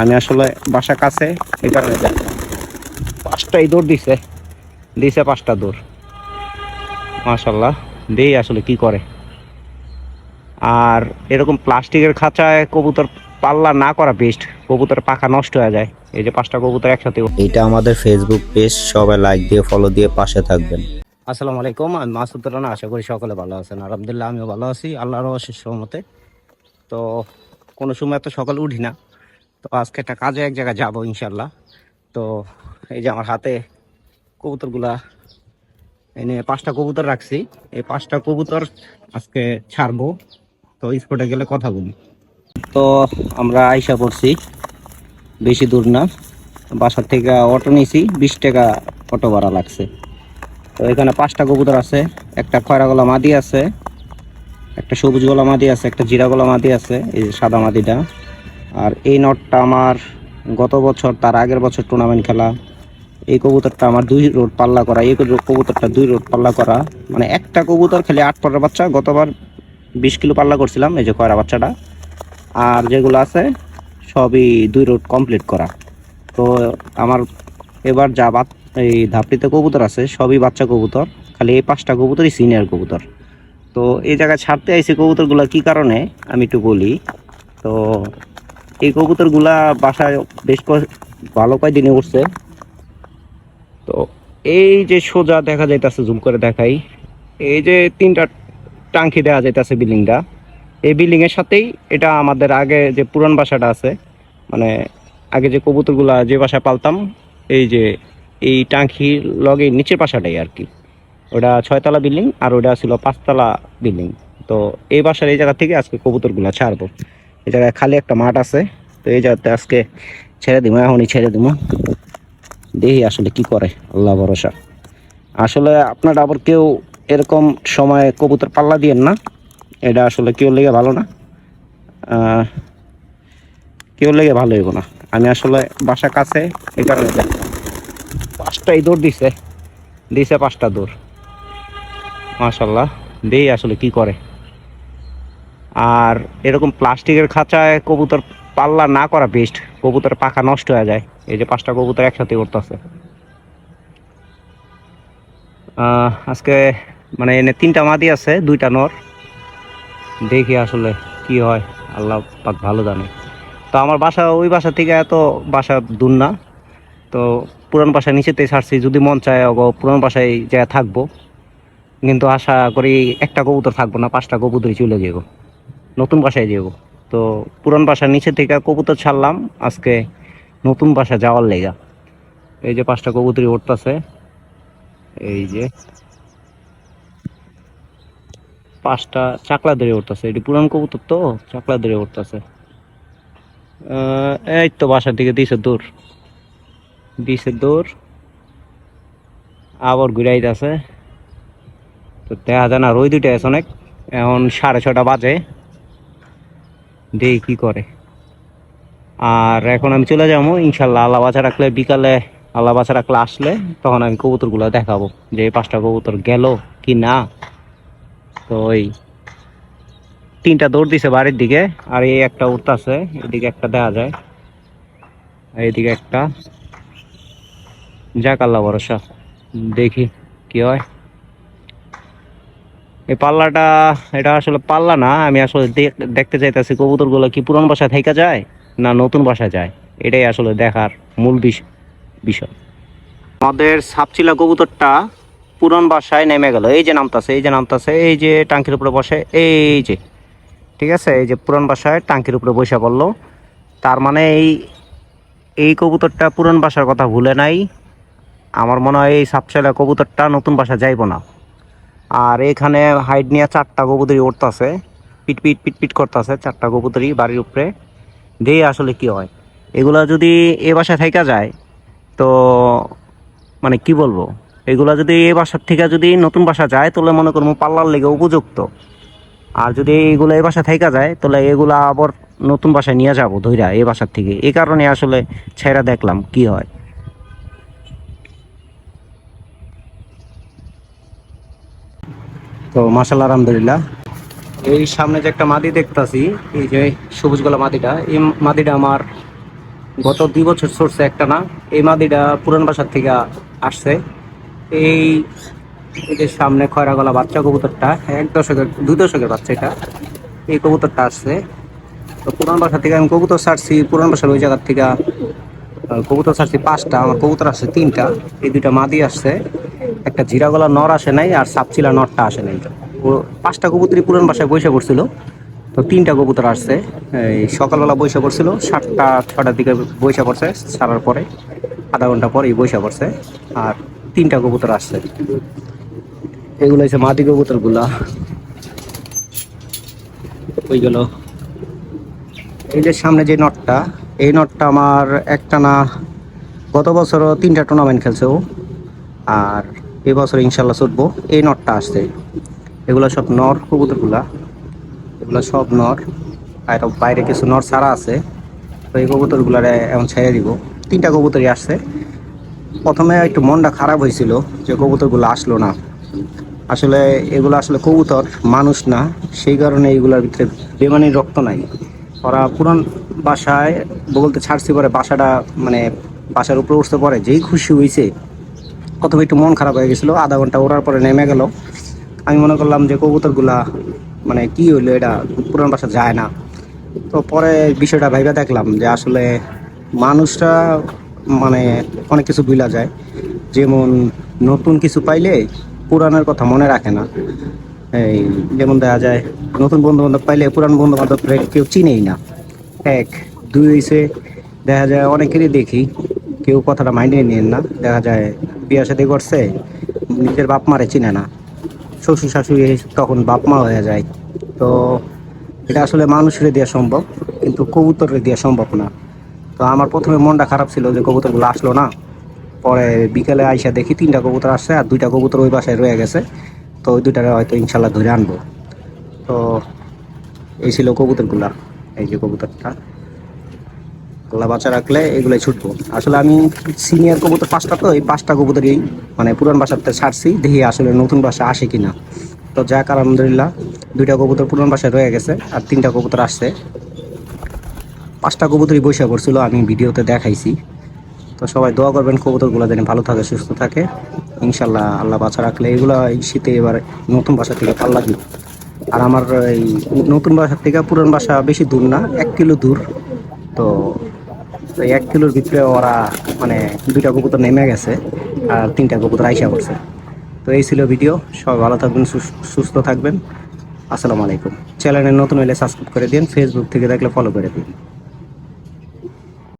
আমি আসলে বাসা কাছে এই কারণে যাই। পাঁচটাই দৌড় দিছে। দিছে পাঁচটা দৌড়। মাশাল্লাহ দেই আসলে কি করে। আর এরকম প্লাস্টিকের খাঁচায় কবুতর পাল্লা না করা বেস্ট কবুতর পাখা নষ্ট হয়ে যায়। এই যে পাঁচটা কবুতর একসাথে এটা আমাদের ফেসবুক পেজ সবাই লাইক দিয়ে ফলো দিয়ে পাশে থাকবেন। আসসালামু আলাইকুম আমি মাসুদ রানা আশা করি সকলে ভালো আছেন। আলহামদুলিল্লাহ আমিও ভালো আছি আল্লাহর অশেষ মতে তো কোনো সময় তো সকালে উঠি না। তো আজকে একটা কাজে এক জায়গায় যাব ইনশাল্লাহ তো এই যে আমার হাতে কবুতরগুলা এনে পাঁচটা কবুতর রাখছি। এই পাঁচটা কবুতর আজকে ছাড়বো। তো স্পটে গেলে কথা বলি। তো আমরা আইসা পড়ছি। বেশি দূর না। বাসার থেকে অটো নিয়েছি বিশ টাকা অটো ভাড়া লাগছে। তো এখানে পাঁচটা কবুতর আছে। একটা খয়রা গলা মাদি আছে। একটা সবুজ গলা মাদি আছে। একটা জিরা গলা মাদি আছে। এই সাদা মাদিটা। আর এই নটটা আমার গত বছর, তার আগের বছর টুর্নামেন্ট খেলা। এই কবুতরটা আমার দুই রোড পাল্লা করা, এই কবুতরটা দুই রোড পাল্লা করা। মানে একটা কবুতর খেলে আট পরের বাচ্চা, গতবার বিশ কিলো পাল্লা করছিলাম, এই যে কয়রা বাচ্চাটা। আর যেগুলো আছে, সবই দুই রোড কমপ্লিট করা। তো আমার এবার যা বাত এই ধাপড়িতে কবুতর আছে, সবই বাচ্চা কবুতর, খালি এই পাঁচটা কবুতরই সিনিয়র কবুতর। তো এই জায়গায় ছাড়তে আইসি কবুতরগুলো কি কারণে, আমি একটু বলি। তো এই কবুতরগুলা বাসায় বেশ ভালো কয়দিনে উঠছে। তো এই যে সোজা দেখা যাইতাছে জুম করে দেখাই। এই যে তিনটা টাঙ্কি দেওয়া যাইতাছে বিল্ডিংটা। এই বিল্ডিং এর সাথেই এটা আমাদের আগে যে পুরান বাসাটা আছে মানে আগে যে কবুতরগুলা যে বাসায় পালতাম, এই যে এই টাঙ্কির লগে নিচের বাসাটাই আর কি। ওটা ছয়তলা বিল্ডিং আর ওটা ছিল পাঁচতলা বিল্ডিং। তো এই বাসার এই জায়গা থেকে আজকে কবুতরগুলা ছাড়বো। এই জায়গায় খালি একটা মাঠ আছে, তো এই জায়গাতে আজকে ছেড়ে দিব এখনই ছেড়ে দিব দেখি আসলে কি করে, আল্লাহ ভরসা। আসলে আপনারা আবার কেউ এরকম সময় কবুতর পাল্লা দিয়েন না, এটা আসলে কেউ লেগে ভালো না। কেউ লেগে ভালো হইব না। আমি আসলে বাসা কাছে এই কারণে পাঁচটাই দৌড় দিছে দিছে পাঁচটা দৌড়। মাশাল্লাহ দেই আসলে কি করে। আর এরকম প্লাস্টিকের খাঁচায় কবুতর পাল্লা না করা বেস্ট কবুতর পাখা নষ্ট হয়ে যায়। এই যে পাঁচটা কবুতর একসাথে উঠতেছে আজকে মানে এনে তিনটা মাদি আছে, দুইটা নর। দেখি আসলে কি হয়, আল্লাহ পাক ভালো জানে। তো আমার বাসা, ওই বাসা থেকে এত বাসা দূর না। তো পুরান বাসা নিচেতে ছাড়ছি, যদি মন চায় পুরান বাসায় জায়গায় থাকব। কিন্তু আশা করি একটা কবুতর থাকব না, পাঁচটা কবুতরই চলে যাব নতুন বাসায় যাব। তো পুরান বাসার নিচে থেকে কবুতর ছাড়লাম, আজকে নতুন বাসা যাওয়ার লেগা। এই যে পাঁচটা কবুতরই উঠতেছে। এই যে পাঁচটা চাকলা ধরে উঠতেছে। এটি পুরান কবুতর তো চাকলা ধরে উঠতেছে এই তো বাসার দিকে দিছে দূর। দিছে দূর। আবার ঘুরাইতেছে তো দেখা যায় না রই দুইটা আছে অনেক। এখন সাড়ে ছটা বাজে। দেখি কি করে। আর এখন আমি চলে যাব, ইনশাল্লাহ আল্লাহ বাচ্চা রাখলে বিকালে আল্লাহ বাচ্চা রাখলে আসলে তখন আমি কবুতরগুলো দেখাবো, যে এই পাঁচটা কবুতর গেল কি না। তো ওই তিনটা দৌড় দিছে বাড়ির দিকে, আর এই একটা উঠতেছে, এদিকে একটা দেখা যায়। এইদিকে একটা। যাক আল্লাহ ভরসা, দেখি কি হয়। এই পাল্লাটা, এটা আসলে পাল্লা না, আমি আসলে দেখ- দেখতে চাইতেছি কবুতরগুলো কি পুরান বাসায় থেকে যায় না নতুন বাসায় যায়? এটাই আসলে দেখার মূল বিষ- বিষয়। আমাদের সাপচিলা কবুতরটা পুরান বাসায় নেমে গেল। এই যে নামতাছে, এই যে নামতাছে, এই যে টাঙ্কির উপরে বসে, এই যে, ঠিক আছে? এই যে পুরান বাসায় টাঙ্কির উপরে বসে পড়ল। তার মানে এই এই কবুতরটা পুরান বাসার কথা ভুলে নাই। আমার মনে হয় এই সাপচিলা কবুতরটা নতুন বাসা যাইব না। আর এখানে হাইট নিয়ে চারটা কবুতরি উঠতেছে পিট পিট পিট পিট করতেছে চারটা কবুতরি বাড়ির উপরে। দিয়ে আসলে কি হয়? এগুলা যদি এ বাসায় থাকা যায়, তো মানে কি বলব? এগুলা যদি এ বাসার থেকে যদি নতুন বাসা যায়, তাহলে মনে করব পাল্লার লেগে উপযুক্ত। আর যদি এগুলো এ বাসা থাকা যায়, তাহলে এগুলা আবার নতুন বাসায় নিয়ে যাব ধৈরা এ বাসার থেকে। এ কারণে আসলে ছেড়া দেখলাম কি হয়। তো মাসাল্লাহ আলহামদুলিল্লাহ। এই সামনে যে একটা মাদি দেখতাছি, এই যে সবুজ গলা মাদিটা, এই মাদিটা আমার গত দুই বছর চলছে একটা না, এই মাদিটা পুরান বাসার থেকে আসছে। এই যে সামনে খয়রা গলা বাচ্চা কবুতরটা, এক দশকের, দুই দশকের বাচ্চা এটা, এই কবুতরটা আসছে। তো পুরান বাসা থেকে আমি কবুতর ছাড়ছি, পুরান বাসার ওই জায়গার থেকে কবুতর ছাড়ছি পাঁচটা, আমার কবুতর আসছে তিনটা, এই দুইটা মাদি আসছে। একটা জিরা গলা নর আসে নাই আর সাপচিলা নরটা আসে নাই। ও পাঁচটা কবুতরই পুরান বাসায় বসে পড়ছিল। তো তিনটা কবুতর আসছে। এই সকালবেলা বৈশা পড়ছিল, সাতটা, ছটার দিকে বৈশা পড়ছে, ছাড়ার পরে আধা ঘণ্টা পরেই বৈশা পড়ছে আর তিনটা কবুতর আসছে। এগুলো হচ্ছে মাদি কবুতরগুলা। ওই গেল। এই যে সামনে যে নটটা, এই নটটা আমার একটা না গত বছরও তিনটা টুর্নামেন্ট খেলছে ও। আর এবছর ইনশাল্লাহ ছুটবো। এই নটটা আসছে। এগুলো সব নর, কবুতরগুলা। এগুলো সব নর। আর বাইরে কিছু নর ছাড়া আছে। তো এই কবুতরগুলারে এমন ছেড়ে দিব। তিনটা কবুতরই আসছে। প্রথমে একটু মনটা খারাপ হয়েছিল যে কবুতরগুলো আসলো না। আসলে এগুলো আসলে কবুতর, মানুষ না। সেই কারণে এইগুলোর ভিতরে বেমানির রক্ত নাই। ওরা পুরান বাসায় বলতে ছাড়ছি পরে বাসাটা মানে বাসার উপরে উঠতে পরে যেই খুশি হয়েছে প্রথমে একটু মন খারাপ হয়ে গেছিল, আধা ঘণ্টা ওড়ার পরে নেমে গেল। আমি মনে করলাম যে কবুতরগুলা মানে কি হইল এটা, পুরান বাসা যায় না। তো পরে বিষয়টা ভাইবা দেখলাম যে আসলে মানুষরা মানে অনেক কিছু ভুলা যায়। যেমন নতুন কিছু পাইলে পুরানের কথা মনে রাখে না। এই যেমন দেখা যায়, নতুন বন্ধু বান্ধব পাইলে পুরান বন্ধু বান্ধব কেউ চিনেই না। এক, দুই হইছে, দেখা যায় অনেকেরই দেখি, কেউ কথাটা মাইন্ডে নিয়েন না। দেখা যায় বিয়া সাথে করছে, নিজের বাপ মারে চিনে না। শ্বশুর শাশুড়ি তখন বাপ মা হয়ে যায়। তো এটা আসলে মানুষের দেওয়া সম্ভব, কিন্তু কবুতরের দেওয়া সম্ভব না। তো আমার প্রথমে মনটা খারাপ ছিল যে কবুতরগুলো আসলো না। পরে বিকেলে আইসা দেখি তিনটা কবুতর আসছে আর দুইটা কবুতর ওই বাসায় রয়ে গেছে। তো ওই দুইটারে হয়তো ইনশাল্লাহ ধরে আনব। তো এই ছিল কবুতরগুলা, এই যে কবুতরটা। আল্লাহ বাচ্চা রাখলে এগুলোই ছুটবো। আসলে আমি সিনিয়র কবুতর পাঁচটা তো, এই পাঁচটা কবুতরই মানে পুরান বাসাতে ছাড়ছি, দেখি আসলে নতুন বাসা আসে কিনা। তো যাক, আলহামদুলিল্লাহ, দুইটা কবুতর পুরান বাসায় রয়ে গেছে আর তিনটা কবুতর আসছে। পাঁচটা কবুতরই বসে পড়ছিল, আমি ভিডিওতে দেখাইছি। তো সবাই দোয়া করবেন কবুতরগুলো যেন ভালো থাকে, সুস্থ থাকে। ইনশাল্লাহ আল্লাহ বাচ্চা রাখলে এগুলো এই শীতে এবার নতুন বাসা থেকে ভালো লাগবে আর আমার এই নতুন বাসা থেকে পুরান বাসা বেশি দূর না, এক কিলো দূর। তো এক কিলোর ভিতরে ওরা মানে দুইটা কবুতর নেমে গেছে আর তিনটা কবুতর আইসা করছে তো এই ছিল ভিডিও, সবাই ভালো থাকবেন, সুস- সুস্থ থাকবেন। আসসালামু আলাইকুম। চ্যানেলে নতুন হলে সাবস্ক্রাইব করে দিন ফেসবুক থেকে দেখলে ফলো করে দিন।